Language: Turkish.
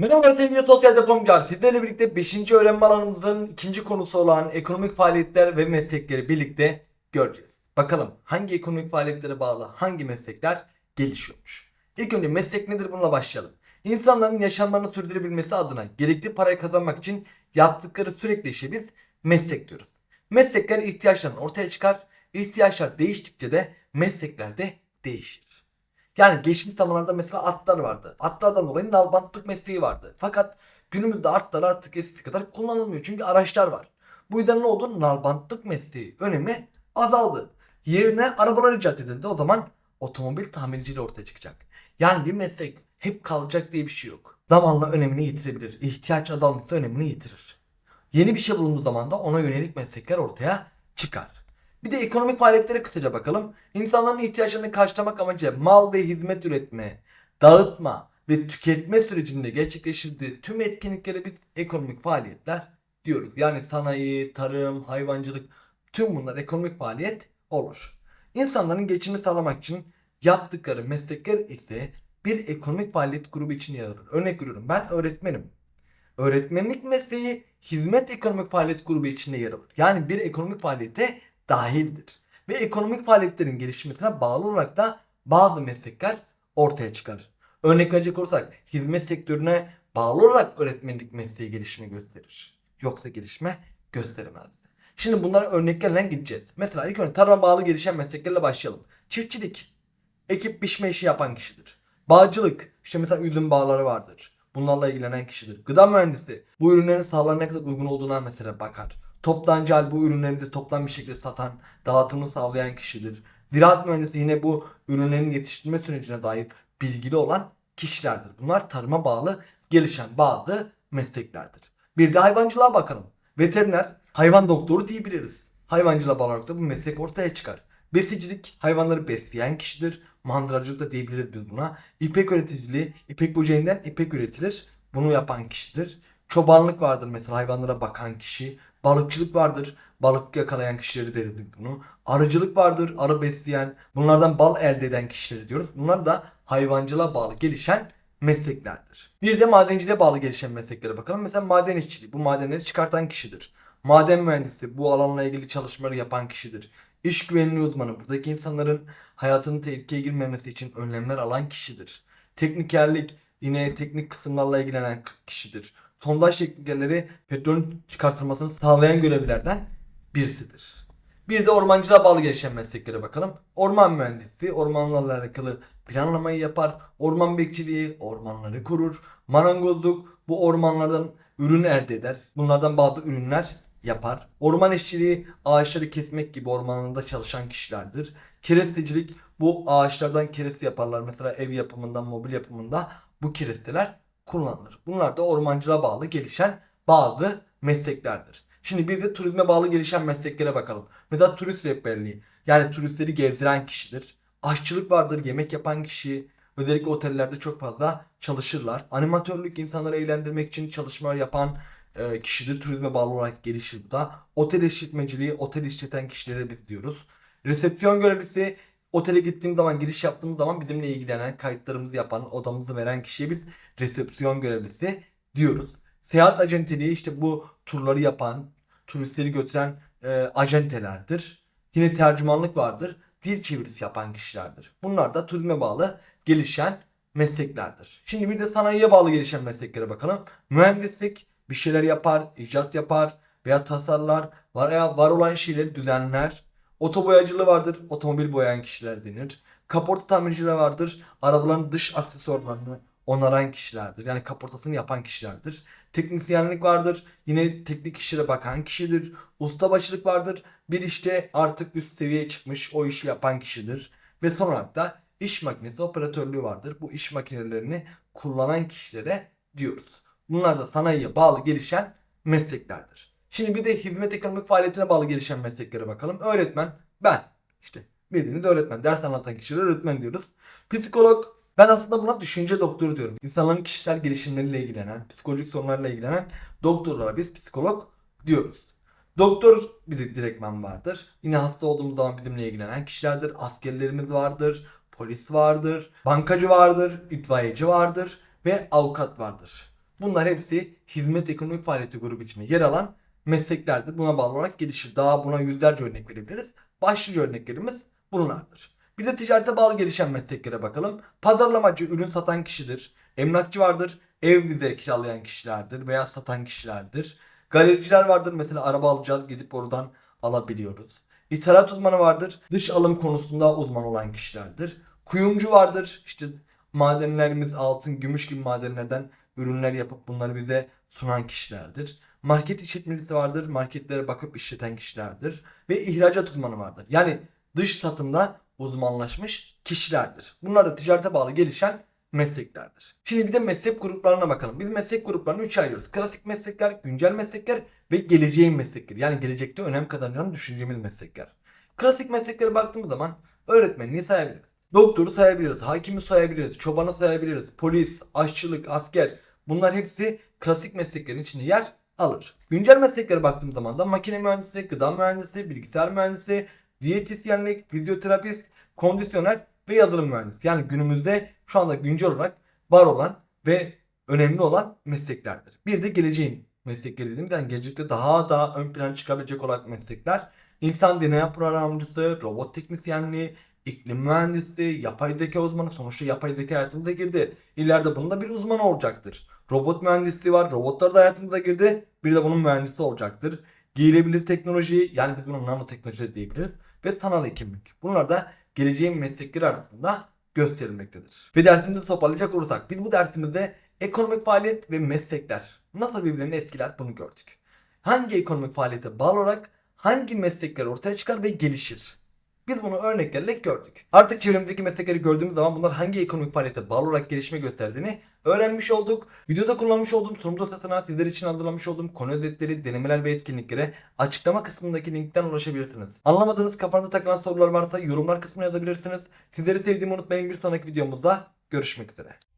Merhaba sevgili sosyal yapımcılar. Sizlerle birlikte 5. öğrenme alanımızın ikinci konusu olan ekonomik faaliyetler ve meslekleri birlikte göreceğiz. Bakalım hangi ekonomik faaliyetlere bağlı hangi meslekler gelişiyormuş. İlk önce meslek nedir bununla başlayalım. İnsanların yaşamlarını sürdürebilmesi adına gerekli parayı kazanmak için yaptıkları sürekli işe biz meslek diyoruz. Meslekler ihtiyaçların ortaya çıkar. İhtiyaçlar değiştikçe de meslekler de değişir. Yani geçmiş zamanlarda mesela atlar vardı. Atlardan dolayı nalbantlık mesleği vardı. Fakat günümüzde atlar artık eskisi kadar kullanılmıyor. Çünkü araçlar var. Bu yüzden ne oldu? Nalbantlık mesleği önemi azaldı. Yerine arabalar icat edildi. O zaman otomobil tamirciliği ortaya çıkacak. Yani bir meslek hep kalacak diye bir şey yok. Zamanla önemini yitirebilir. İhtiyaç azalmışsa önemini yitirir. Yeni bir şey bulunduğu zaman da ona yönelik meslekler ortaya çıkar. Bir de ekonomik faaliyetlere kısaca bakalım. İnsanların ihtiyaçlarını karşılamak amacıyla mal ve hizmet üretme, dağıtma ve tüketme sürecinde gerçekleştirdiği tüm etkinliklere biz ekonomik faaliyetler diyoruz. Yani sanayi, tarım, hayvancılık tüm bunlar ekonomik faaliyet olur. İnsanların geçimini sağlamak için yaptıkları meslekler ise bir ekonomik faaliyet grubu için yer alır. Örnek veriyorum ben öğretmenim. Öğretmenlik mesleği hizmet ekonomik faaliyet grubu içinde yer alır. Yani bir ekonomik faaliyete dahildir. Ve ekonomik faaliyetlerin gelişmesine bağlı olarak da bazı meslekler ortaya çıkar. Örnek verecek olursak hizmet sektörüne bağlı olarak öğretmenlik mesleği gelişme gösterir. Yoksa gelişme gösteremez. Şimdi bunlara örneklerle gideceğiz. Mesela ilk önce tarıma bağlı gelişen mesleklerle başlayalım. Çiftçilik, ekip biçme işi yapan kişidir. Bağcılık, işte mesela üzüm bağları vardır. Bunlarla ilgilenen kişidir. Gıda mühendisi, bu ürünlerin sağlığa ne kadar uygun olduğuna mesela bakar. Toptancı bu ürünleri de toplam bir şekilde satan, dağıtımını sağlayan kişidir. Ziraat mühendisi yine bu ürünlerin yetiştirme sürecine dair bilgili olan kişilerdir. Bunlar tarıma bağlı gelişen bazı mesleklerdir. Bir de hayvancılığa bakalım. Veteriner, hayvan doktoru diyebiliriz. Hayvancılığa bağlı olarak da bu meslek ortaya çıkar. Besicilik, hayvanları besleyen kişidir. Mandıracılık da diyebiliriz biz buna. İpek üreticiliği, ipek böceğinden ipek üretilir. Bunu yapan kişidir. Çobanlık vardır mesela hayvanlara bakan kişi. Balıkçılık vardır. Balık yakalayan kişileri deriz bunu. Arıcılık vardır. Arı besleyen. Bunlardan bal elde eden kişileri diyoruz. Bunlar da hayvancılığa bağlı gelişen mesleklerdir. Bir de madenciliğe bağlı gelişen mesleklere bakalım. Mesela maden işçiliği. Bu madenleri çıkartan kişidir. Maden mühendisi bu alanla ilgili çalışmaları yapan kişidir. İş güvenliği uzmanı buradaki insanların hayatının tehlikeye girmemesi için önlemler alan kişidir. Teknikerlik yine teknik kısımlarla ilgilenen kişidir. Sondaj teknikerleri petrolün çıkartılmasını sağlayan görevlerden birisidir. Bir de ormancılığa bağlı gelişen mesleklere bakalım. Orman mühendisi ormanlarla alakalı planlamayı yapar. Orman bekçiliği ormanları korur. Marangozluk bu ormanlardan ürün elde eder. Bunlardan bazı ürünler yapar. Orman işçiliği ağaçları kesmek gibi ormanında çalışan kişilerdir. Kerestecilik bu ağaçlardan kereste yaparlar. Mesela ev yapımında, mobil yapımında bu keresteler kullanılır. Bunlar da ormancılığa bağlı gelişen bazı mesleklerdir. Şimdi bir de turizme bağlı gelişen mesleklere bakalım. Mesela turist rehberliği. Yani turistleri gezdiren kişidir. Aşçılık vardır, yemek yapan kişi. Özellikle otellerde çok fazla çalışırlar. Animatörlük insanları eğlendirmek için çalışmalar yapan e, kişidir. Turizme bağlı olarak gelişir bu da. Otel işletmeciliği, otel işleten kişilere biz diyoruz. Resepsiyon görevlisi otele gittiğimiz zaman giriş yaptığımız zaman bizimle ilgilenen kayıtlarımızı yapan odamızı veren kişiye biz resepsiyon görevlisi diyoruz. Seyahat acenteliği işte bu turları yapan turistleri götüren e, acentelerdir. Yine tercümanlık vardır. Dil çevirisi yapan kişilerdir. Bunlar da turizme bağlı gelişen mesleklerdir. Şimdi bir de sanayiye bağlı gelişen mesleklere bakalım. Mühendislik bir şeyler yapar, icat yapar veya tasarlar veya var olan şeyleri düzenler. Otoboyacılığı vardır. Otomobil boyayan kişiler denir. Kaporta tamircileri vardır. Arabaların dış aksesuarlarını onaran kişilerdir. Yani kaportasını yapan kişilerdir. Teknisyenlik vardır. Yine teknik işlere bakan kişidir. Ustabaşılık vardır. Bir işte artık üst seviyeye çıkmış o işi yapan kişidir. Ve son olarak da iş makinesi operatörlüğü vardır. Bu iş makinelerini kullanan kişilere diyoruz. Bunlar da sanayiye bağlı gelişen mesleklerdir. Şimdi bir de hizmet ekonomik faaliyetine bağlı gelişen mesleklere bakalım. Öğretmen ben. işte bildiğiniz öğretmen. Ders anlatan kişilere öğretmen diyoruz. Psikolog ben aslında buna düşünce doktoru diyorum. İnsanların kişisel gelişimleriyle ilgilenen, psikolojik sorunlarla ilgilenen doktorlara biz psikolog diyoruz. Doktor bir de direktman vardır. Yine hasta olduğumuz zaman bizimle ilgilenen kişilerdir. Askerlerimiz vardır, polis vardır, bankacı vardır, itfaiyeci vardır ve avukat vardır. Bunlar hepsi hizmet ekonomik faaliyeti grubu içinde yer alan mesleklerdir. Buna bağlı olarak gelişir. Daha buna yüzlerce örnek verebiliriz. Başlıca örneklerimiz bunlardır. Bir de ticarete bağlı gelişen mesleklere bakalım. Pazarlamacı ürün satan kişidir. Emlakçı vardır. Ev bize kiralayan kişilerdir veya satan kişilerdir. Galericiler vardır. Mesela araba alacağız gidip oradan alabiliyoruz. İthalat uzmanı vardır. Dış alım konusunda uzman olan kişilerdir. Kuyumcu vardır. İşte madenlerimiz altın, gümüş gibi madenlerden ürünler yapıp bunları bize sunan kişilerdir. Market işletmecisi vardır. Marketlere bakıp işleten kişilerdir. Ve ihracat uzmanı vardır. Yani dış satımda uzmanlaşmış kişilerdir. Bunlar da ticarete bağlı gelişen mesleklerdir. Şimdi bir de meslek gruplarına bakalım. Biz meslek gruplarını 3'e ayırıyoruz. Klasik meslekler, güncel meslekler ve geleceğin meslekleri. Yani gelecekte önem kazanacağını düşüneceğimiz meslekler. Klasik mesleklere baktığımız zaman öğretmenliği sayabiliriz. Doktoru sayabiliriz, hakimi sayabiliriz, çobanı sayabiliriz, polis, aşçılık, asker. Bunlar hepsi klasik mesleklerin içinde yer alır. Güncel mesleklere baktığımız zaman da makine mühendisi, gıda mühendisi, bilgisayar mühendisi, diyetisyenlik, fizyoterapist, kondisyoner ve yazılım mühendisi. Yani günümüzde şu anda güncel olarak var olan ve önemli olan mesleklerdir. Bir de geleceğin meslekleri dediğimiz yani gelecekte daha daha ön plana çıkabilecek olan meslekler. İnsan deney programcısı, robot teknisyenliği, iklim mühendisi, yapay zeka uzmanı. Sonuçta yapay zeka hayatımıza girdi. İleride bunun da bir uzmanı olacaktır. Robot mühendisliği var. Robotlar da hayatımıza girdi. Bir de bunun mühendisi olacaktır. Giyilebilir teknoloji yani biz buna nanoteknoloji de diyebiliriz. Ve sanal hekimlik. Bunlar da geleceğin meslekleri arasında gösterilmektedir. Ve dersimizi toparlayacak olursak biz bu dersimizde ekonomik faaliyet ve meslekler nasıl birbirlerini etkiler bunu gördük. Hangi ekonomik faaliyete bağlı olarak hangi meslekler ortaya çıkar ve gelişir? Biz bunu örneklerle gördük. Artık çevremizdeki meslekleri gördüğümüz zaman bunlar hangi ekonomik faaliyete bağlı olarak gelişme gösterdiğini öğrenmiş olduk. Videoda kullanmış olduğum sunum dosyasına sizler için hazırlamış olduğum konu özetleri, denemeler ve etkinliklere açıklama kısmındaki linkten ulaşabilirsiniz. Anlamadığınız kafanıza takılan sorular varsa yorumlar kısmına yazabilirsiniz. Sizleri sevdiğimi unutmayın bir sonraki videomuzda görüşmek üzere.